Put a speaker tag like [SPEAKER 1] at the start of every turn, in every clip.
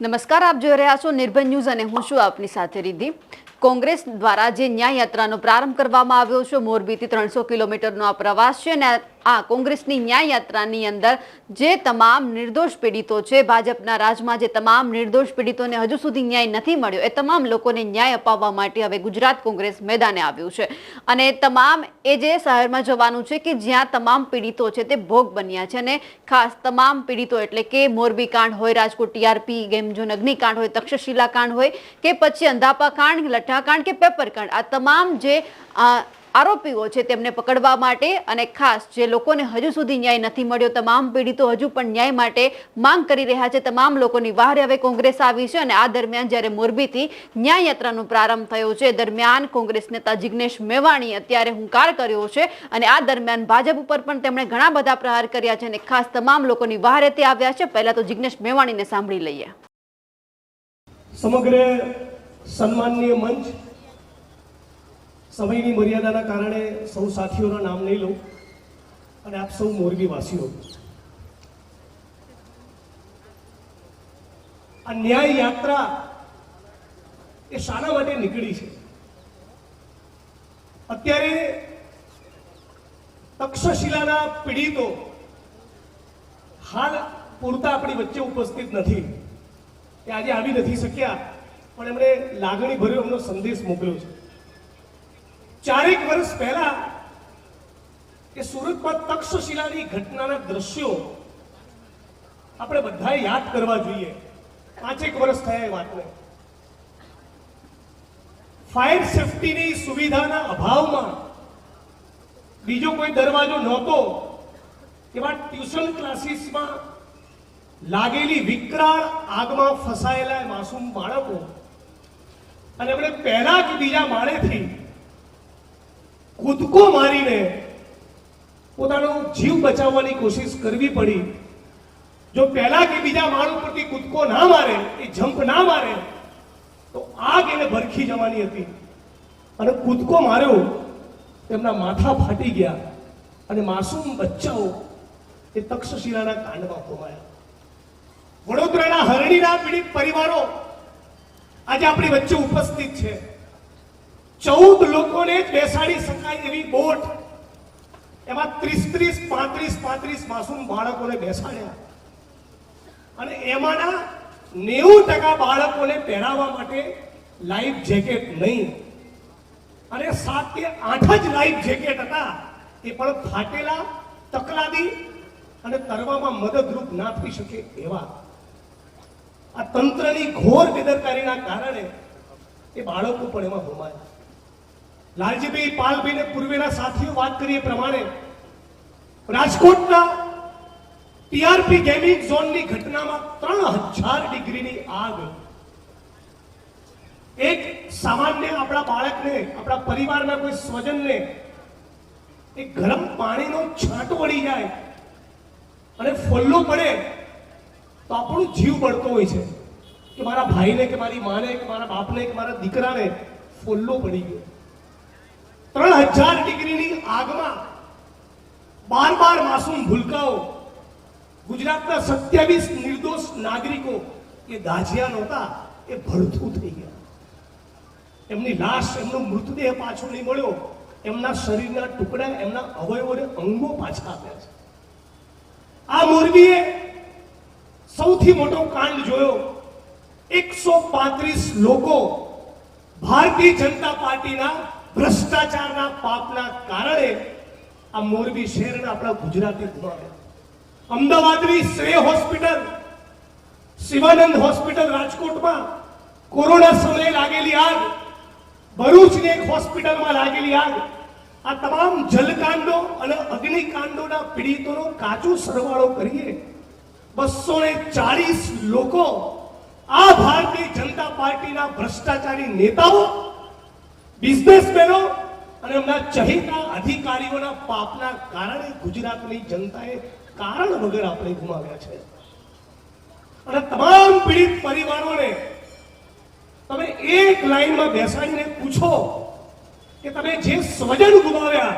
[SPEAKER 1] નમસ્કાર, આપ જોઈ રહ્યા છો નિર્ભય ન્યૂઝ અને હું છું આપની સાથે રીધિ કોંગ્રેસ દ્વારા જે ન્યાય યાત્રાનો પ્રારંભ કરવામાં આવ્યો છે, મોરબીથી ત્રણસો કિલોમીટરનો આ પ્રવાસ છે અને આ કોંગ્રેસની ન્યાય યાત્રાની અંદર જે તમામ નિર્દોષ પીડિતો છે, ભાજપના રાજમાં જે તમામ નિર્દોષ પીડિતોને હજુ સુધી ન્યાય નથી મળ્યો, એ તમામ લોકોને ન્યાય અપાવવા માટે હવે ગુજરાત કોંગ્રેસ મેદાને આવ્યું છે. અને તમામ એ જે શહેરમાં જવાનું છે કે જ્યાં તમામ પીડિતો છે તે ભોગ બન્યા છે અને ખાસ તમામ પીડિતો એટલે કે મોરબી કાંડ હોય, રાજકોટ ટીઆરપી ગેમ ઝોન અગ્નિકાંડ હોય, તક્ષશિલા કાંડ હોય કે પછી અંધાપા કાંડ, લઠ્ઠા કાંડ કે પેપર કાંડ, આ તમામ જે આરોપીઓ છે તેમને પકડવા માટે અને ખાસ જે લોકોને હજુ સુધી ન્યાય નથી મળ્યો, તમામ પીડિતો હજુ પણ ન્યાય માટે માંગ કરી રહ્યા છે, તમામ લોકોની વહારે હવે કોંગ્રેસ આવી છે અને આ દરમિયાન જ્યારે મોરબીથી ન્યાય યાત્રાનો પ્રારંભ થયો છે, દરમિયાન કોંગ્રેસ નેતા જિગ્નેશ મેવાણીએ અત્યારે હુંકાર કર્યો છે અને આ દરમિયાન ભાજપ ઉપર પણ તેમણે ઘણા બધા પ્રહાર કર્યા છે અને ખાસ તમામ લોકોની વહારે તે આવ્યા છે. પહેલા તો જિગ્નેશ મેવાણીને સાંભળી લઈએ.
[SPEAKER 2] સમગ્ર સન્માનીય મંચ સમયની મર્યાદાના કારણે સૌ સાથીઓના નામ નહીં લઉં અને આપ સૌ મોરબીવાસીઓ. આ ન્યાય યાત્રા એ શાના માટે નીકળી છે. અત્યારે તક્ષશિલાના પીડિતો હાલ પૂરતા આપણી વચ્ચે ઉપસ્થિત નથી. એ આજે આવી નથી શક્યા, પણ એમણે લાગણી ભર્યો એમનો સંદેશ મોકલ્યો છે. ચારેક વર્ષ પહેલા કે સુરતમાં તક્ષશિલાની ઘટનાના દ્રશ્યો આપણે બધાએ યાદ કરવા જોઈએ. પાંચેક વર્ષ થયા એ વાતને. ફાયર સેફટીની સુવિધાના અભાવમાં બીજો કોઈ દરવાજો નહોતો, એવા ટ્યુશન ક્લાસીસમાં લાગેલી વિકરાળ આગમાં ફસાયેલા માસૂમ બાળકો, અને એમણે પહેલા જ બીજા માળેથી કૂદકો મારીને પોતાનો જીવ બચાવવાની કોશિશ કરવી પડી. જો પહેલા કે બીજા માળ ઉપરથી કૂદકો ના મારે, એ જમ્પ ના મારે, તો આગ એને ભરખી જવાની હતી. અને કૂદકો માર્યો, તેમના માથા ફાટી ગયા અને માસૂમ બચ્ચાઓ એ તક્ષશિલાના કાંડમાં ખોવાયા. વડોદરાના હરણીના પીડિત પરિવારો આજે આપણી વચ્ચે ઉપસ્થિત છે. ચૌદ લોકોને જ બેસાડી શકાય એવી બોટ. એમાં ત્રીસ ત્રીસ પાંત્રીસ પાંત્રીસ માસૂમ બાળકોને બેસાડ્યા. અને એમાંના નેવું ટકા બાળકોને પહેરાવવા માટે લાઈફ જેકેટ નહીં. અને સાત કે આઠ જ લાઈફ જેકેટ હતા. એ પણ ફાટેલા, તકલાદી અને તરવામાં મદદરૂપ ના થઈ શકે એવા. આ તંત્રની ઘોર બેદરકારીના કારણે એ બાળકો પણ એમાં હોમાયા. લાલજીભાઈ પાલભાઈને પૂર્વેના સાથીઓ વાત કરીએ પ્રમાણે, રાજકોટના ટીઆરપી ગેમિંગ ઝોનની ઘટનામાં ત્રણ હજાર ડિગ્રીની આગ. એક સામાન્ય આપણા બાળકને, આપણા પરિવારના કોઈ સ્વજનને એક ગરમ પાણીનો છાંટો વળી જાય અને ફોલ્લો પડે, તો આપણો જીવ બળતો હોય છે. કે મારા ભાઈને, કે મારી માને, કે મારા બાપને, કે મારા દીકરાને ફોલ્લો પડી ગયો. ત્રણ હજાર ડિગ્રીની આગમાં બાર બાર માસૂમ ભૂલકાઓ, ગુજરાતના સત્યાવીસ નિર્દોષ નાગરિકો એ દાઝ્યા નહોતા, એ ભડથું થઈ ગયા. એમની લાશ, એમનો મૃતદેહ પાછો નહીં મળ્યો, એમના શરીરના ટુકડા, એમના અવયવોને અંગો પાછા આપ્યા છે. આ મોરબીએ સૌથી મોટો કાંડ જોયો. એકસો પાંત્રીસ લોકો ભારતીય જનતા પાર્ટીના ભ્રષ્ટાચારના પાપના કારણે આ મોરબી શહેરના આપણા ગુજરાતી ગુમાવ્યા. અમદાવાદની શ્રેય હોસ્પિટલ, શિવાનંદ હોસ્પિટલ રાજકોટમાં કોરોના સમયે લાગેલી આગ, ભરૂચની એક હોસ્પિટલમાં લાગેલી આગ, આ તમામ જલકાંડો અને અગ્નિકાંડોના પીડિતોનો કાચો સરવાળો કરીએ બસો ને ચાલીસ લોકો આ ભારતીય જનતા પાર્ટીના ભ્રષ્ટાચારી નેતાઓ બિઝનેસમેનો અને એમના ચહિતા અધિકારીઓના પાપના કારણે ગુજરાતની જનતાએ કારણ વગર આપણે ગુમાવ્યા છે. અને તમામ પીડિત પરિવારોને તમે એક લાઈનમાં બેસાડીને પૂછો કે તમે જે સ્વજન ગુમાવ્યા,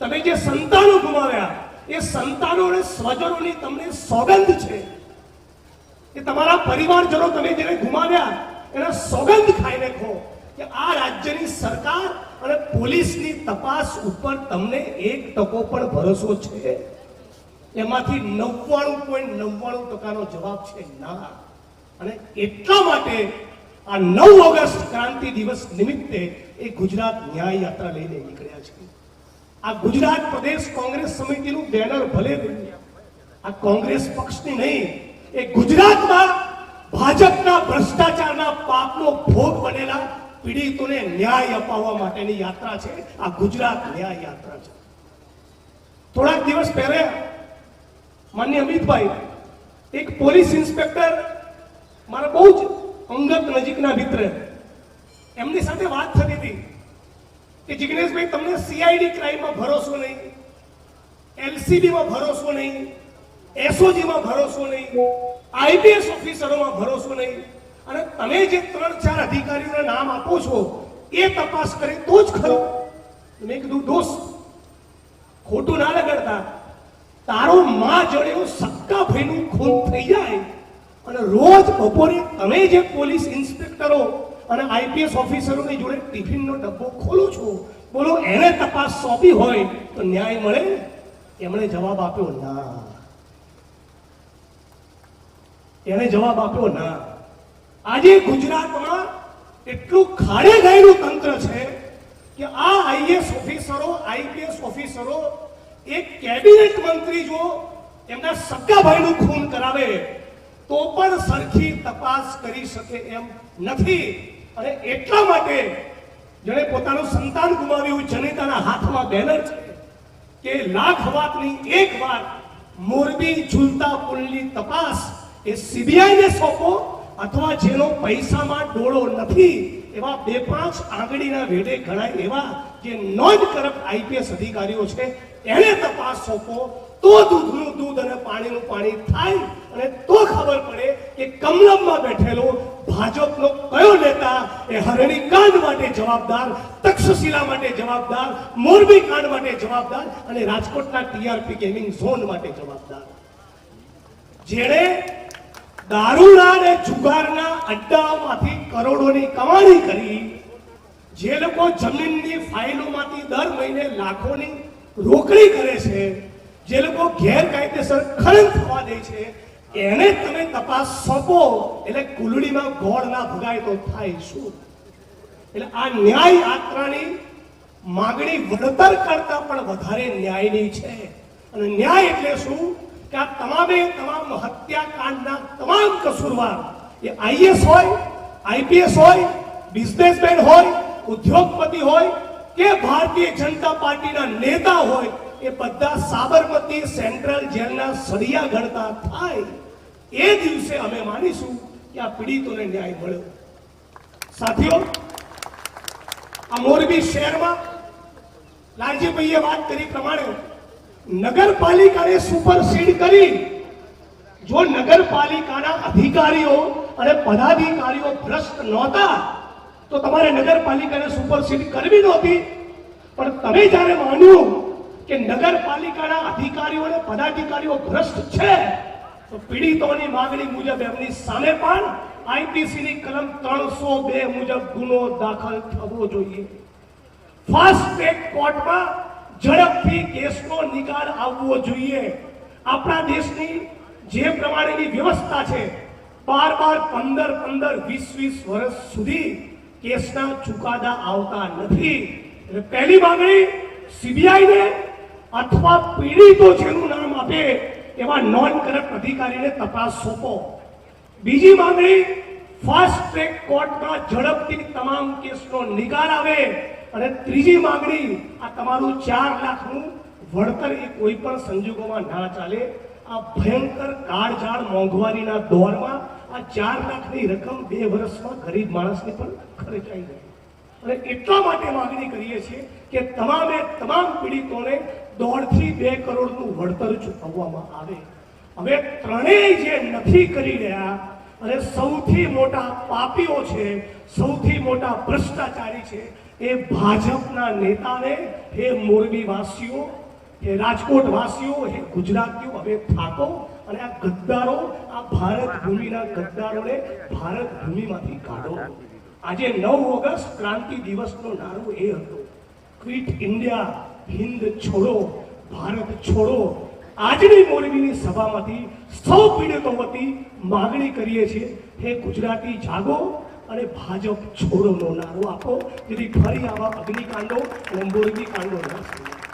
[SPEAKER 2] તમે જે સંતાનો ગુમાવ્યા, એ સંતાનો અને સ્વજનોની તમને સોગંદ છે. કે તમારા પરિવારજનો તમે જેને ગુમાવ્યા, એના સોગંદ ખાઈને કહો કે આ રાજ્યની સરકાર અને પોલીસની તપાસ ઉપર તમને એક ટકો પણ ભરોસો છે? એમાંથી નવ્વાણું પોઈન્ટ નવ્વાણું ટકાનો જવાબ છે ના. અને એટલા માટે આ નવ ઓગસ્ટ ક્રાંતિ દિવસ નિમિત્તે એ ગુજરાત ન્યાય યાત્રા લઈને નીકળ્યા છે. આ ગુજરાત પ્રદેશ કોંગ્રેસ સમિતિનું બેનર ભલે આ કોંગ્રેસ પક્ષની નહીં, એ ગુજરાતમાં ભાજપના ભ્રષ્ટાચારના પાપનો ભોગ બનેલા પીડિતોને ન્યાય અપાવવા માટેની યાત્રા છે. આ ગુજરાત ન્યાય યાત્રા છે. થોડાક દિવસ પહેલા માન્ય અમિતભાઈ, એક પોલીસ ઇન્સ્પેક્ટર મારા બહુ જ અંગત નજીકના મિત્ર, એમની સાથે વાત થતી હતી કે જિગ્નેશભાઈ, તમને સીઆઈડી ક્રાઇમમાં ભરોસો નહીં એલસીબીમાં ભરોસો નહીં એસઓજીમાં ભરોસો નહીં આઈપીએસ ઓફિસરોમાં ભરોસો નહીં અને તમે જે ત્રણ ચાર અધિકારીઓને નામ આપો છો, એ તપાસ કરે તો જ ખરો. મેં કીધું, દોસ્ત, ખોટું ના લગાડતા. તારો માં જણ્યો સક્કા ભાઈનું ખૂન થઈ જાય અને રોજ બપોરે તમે જે પોલીસ ઇન્સ્પેક્ટરો અને આઈપીએસ ઓફિસરોની જોડે ટિફિનનો ડબ્બો ખોલો છો, બોલો, એને તપાસ સોંપી હોય તો ન્યાય મળે? એમણે જવાબ આપ્યો, ના. એણે જવાબ આપ્યો, ના. આજે ગુજરાતમાં એટલું ખાડે ગયેલું તંત્ર છે કે આ આઈએસ ઓફિસરો, આઈપીએસ ઓફિસરો, એક કેબિનેટ મંત્રી જો એમના સક્કાભાઈનું ખૂન કરાવે, તો પણ સરખી તપાસ કરી શકે એમ નથી. અને એટલા માટે જેણે પોતાનું સંતાન ગુમાવ્યું, જનિતાના હાથમાં બેનર છે, કે લાખ વાતની એક વાત, મોરબી ઝૂલતા પુલની તપાસ એ સીબીઆઈને સોંપો અથવા જેનો પૈસામાં ડોળો નથી, એવા બે પાંચ આંગળીના વેડે ગણાય એવા જે નોન કરપ્ટ આઈપીએસ અધિકારીઓ છે, એને તપાસ સોંપો, તો દૂધનું દૂધ અને પાણીનું પાણી થાય, અને તો ખબર પડે કે કમલમમાં બેઠેલો ભાજપનો કયો નેતા એ હરણી કાંડ માટે જવાબદાર, તક્ષશિલા માટે જવાબદાર, મોરબી કાંડ માટે જવાબદાર, અને રાજકોટના ટીઆરપી ગેમિંગ ઝોન માટે જવાબદાર. જેણે દારૂના અને જુગારના અડ્ડાઓમાંથી કરોડોની કમાણી કરી જે લોકો જમીનની ફાઇલોમાંથી દર મહિને લાખોની રોકડી કરે છે, જે લોકો ગેરકાયદેસર ખનન થવા દે છે, એને તમે તપાસ સોંપો, એટલે કુલડીમાં ગોળ ના ભગાય તો થાય શું? એટલે આ ન્યાય યાત્રાની માગણી વળતર કરતા પણ વધારે ન્યાયની છે. અને ન્યાય એટલે શું? કે આ તમામે તમામ હત્યાકાંડના તમામ કસૂરવાર એ આઈએસ હોય, આઈપીએસ હોય, બિઝનેસમેન હોય, ઉદ્યોગપતિ હોય, કે ભારતીય જનતા પાર્ટીના નેતા હોય, એ બધા સાબરમતી સેન્ટ્રલ જેલના સળિયા ગણતા થાય. એ દિવસે અમે માનીશું કે આ પીડિતોને ન્યાય મળ્યો. સાથીઓ, આ મોરબી શહેરમાં લાલજીભાઈએ વાત કરી પ્રમાણે નગરપાલિકાને સુપરસીડ કરી જો નગરપાલિકાના અધિકારીઓ અને પદાધિકારીઓ ભ્રષ્ટ નહોતા, તો તમારે નગરપાલિકાને સુપરસીડ કરવી નહોતી. પણ તમે જ્યારે માન્યું કે નગરપાલિકાના અધિકારીઓ અને પદાધિકારીઓ ભ્રષ્ટ છે, તો પીડિતોની માંગણી મુજબ એમની સામે પણ આઈપીસીની કલમ ત્રણસો બે મુજબ ગુનો દાખલ થવો જોઈએ. ફાસ્ટ ટ્રેક કોર્ટમાં ઝડપથી કેસનો નિકાલ આવવો જોઈએ. આપણા દેશની જે પ્રમાણેની વ્યવસ્થા છે, બાર બાર પંદર પંદર વીસ વીસ વર્ષ સુધી કેસના ચુકાદા આવતા નથી. એટલે પહેલી માંગણી સીબીઆઈને અથવા પીડિતો જેનું નામ આપે એવા નોન કરપ્ટ અધિકારીને તપાસ સોંપો. બીજી માંગણી ફાસ્ટ ટ્રેક કોર્ટમાં ઝડપથી તમામ કેસનો નિકાલ આવે. અને ત્રીજી માંગણી, આ તમારું ચાર લાખનું વળતર એ કોઈ પણ સંજોગોમાં ના ચાલે. આ ભયંકર કાળઝાળ મોંઘવારીના દોરમાં આ ચાર લાખની રકમ બે વર્ષમાં ગરીબ માણસને પણ ખર્ચાઈ ગઈ. અને એટલા માટે માંગણી કરીએ છીએ કે તમામે તમામ પીડિતોને દોઢથી બે કરોડનું વળતર ચૂકવવામાં આવે. હવે ત્રણેય જે નથી કરી રહ્યા, અને સૌથી મોટા પાપીઓ છે, સૌથી મોટા ભ્રષ્ટાચારી છે, એ ભાજપના નેતાને હે મોરબી હે રાજકોટ વાસીઓ હે ગુજરાતીઓ, હવે થાકો અને આ ગદ્દારો, આ ભારત ભૂમિના ગદ્દારોને ભારત ભૂમિમાંથી કાઢો. આજે નવ ઓગસ્ટ, ક્રાંતિ દિવસનો નારો એ હતો. ક્વિટ ઇન્ડિયા, હિન્દ છોડો, ભારત છોડો. આજની મોરબીની સભામાંથી સૌ પીડિતો વતી માગણી કરીએ છીએ, હે ગુજરાતી જાગો અને ભાજપ છોડોનો નારો આપો. જેથી ફરી આવા અગ્નિકાંડો અને કાંડો ન થાય.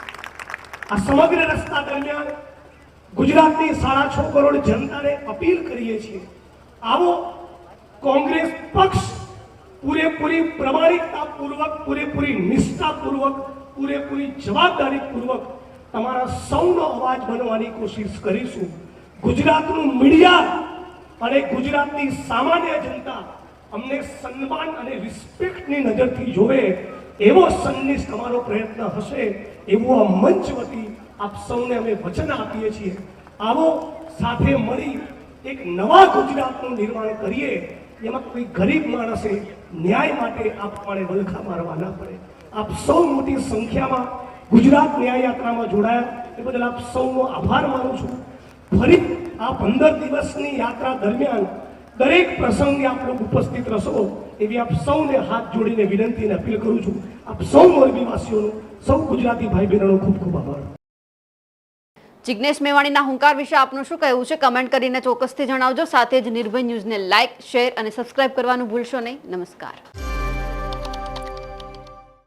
[SPEAKER 2] આ સમગ્ર રસ્તા દરમિયાન ગુજરાતની સાડા છ કરોડ જનતાને અપીલ કરીએ છીએ. આવો કોંગ્રેસ પક્ષ પૂરેપૂરી પ્રમાણિકતાપૂર્વક, પૂરેપૂરી નિષ્ઠાપૂર્વક, પૂરેપૂરી જવાબદારીપૂર્વક તમારા સૌનો અવાજ બનવાની કોશિશ કરીશું. ગુજરાતનું મીડિયા અને ગુજરાતની સામાન્ય જનતા અમને સન્માન અને રિસ્પેક્ટની નજરથી જોવે એવો સંદેશ તમારો પ્રયત્ન હશે એવું આ મંચ વતી આપ સૌને અમે વચન આપીએ છીએ. આવો સાથે મળી એક નવા ગુજરાતનું નિર્માણ કરીએ. એમાં કોઈ ગરીબ માણસે ન્યાય માટે આપણે વલખા મારવા ના પડે. આપ સૌ મોટી સંખ્યામાં ગુજરાત ન્યાય યાત્રામાં જોડાયા. એ બદલ આપ સૌનો આભાર માનું છું. ફરી આ પંદર દિવસની યાત્રા દરમિયાન દરેક પ્રસંગે આપણે ઉપસ્થિત રહેશો. એવી આપ સૌને હાથ જોડીને વિનંતી અને અપીલ કરું છું, આપ સૌ મોરબીવાસીઓનો, સૌ ગુજરાતી ભાઈ બહેનોનો ખૂબ ખૂબ આભાર.
[SPEAKER 1] જિજ્ઞેશ મેવાણીના હુંકાર વિશે આપનું શું કહેવું છે? કમેન્ટ કરીને ચોક્કસથી જણાવજો. સાથે જ નિર્ભય ન્યૂઝને લાઇક શેર અને સબસ્ક્રાઇબ કરવાનું ભૂલશો નહીં. નમસ્કાર.